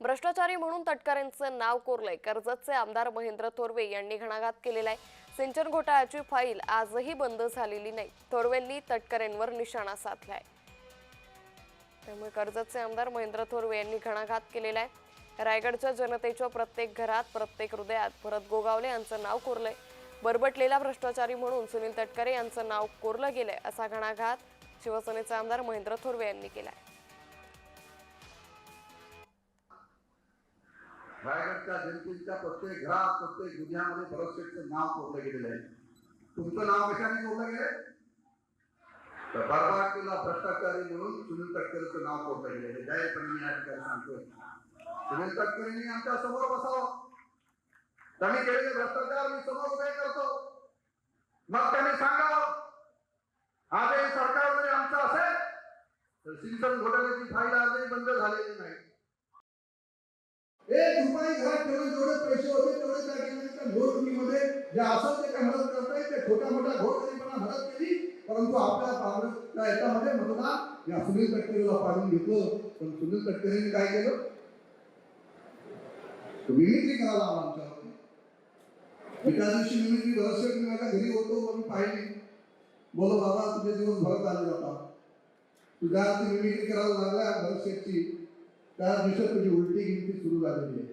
भ्रष्टाचारी म्हणून तटकरेंचं नाव कोरलंय. कर्जतचे आमदार महेंद्र थोरवे यांनी घणाघात केलेला आहे. सिंचन घोटाळ्याची फाईल आजही बंद झालेली नाही. थोरवेंनी तटकरेंवर निशाणा साधलाय. त्यामुळे कर्जतचे आमदार महेंद्र थोरवे यांनी घणाघात केलेला आहे. रायगडच्या जनतेच्या प्रत्येक घरात प्रत्येक हृदयात भरत गोगावले यांचं नाव कोरलंय. बरबटलेला भ्रष्टाचारी म्हणून सुनील तटकरे यांचं नाव कोरलं गेलंय असा घणाघात शिवसेनेचे आमदार महेंद्र थोरवे यांनी केलाय. रायगडच्या जनतेच्या प्रत्येक घरात प्रत्येक दुनियामध्ये भरतशेठचं नाव कोरलं गेलेलं आहे. तुमचं नाव कशाने कोरलं गेले तर बरबाद केला भ्रष्टाचारी म्हणून सुनील तटकरेचं नाव कोरलं गेलेलं आहे जाहीरपणे मी या ठिकाणी सांगतोय. सुनील तटकरेंनी आमच्यासमोर बसावं. त्यांनी केलेले भ्रष्टाचार मी समोर उभे करतो. मग त्यांनी सांगावं आजही सरकार जरी आमचं असेल तर सिंचन घोटाळ्याची फाईल आजही बंद झालेली नाही. घरात ठेवून जेवढे पैसे होते तेवढे त्या ठिकाणी त्या जे ते काय मदत करताय ते छोटा मोठा घोरपणीपणा मदत केली. परंतु आपल्या काँग्रेसच्या याच्यामध्ये मतदान या सुनील तटकरेला पाडून घेतलं. पण सुनील तटकरेंनी काय केलं? मिमिक्री करायला आला आमच्यावर एका दिवशी मिमिक्री मी माझ्या घरी होतो मग मी पाहिली. बोलो बाबा तुझे दिवस भरत आले जाता तुझ्या मिमिक्री करायला लागला भरसेटची त्या दिवशी तुझी उलटी गिनती सुरू झालेली आहे.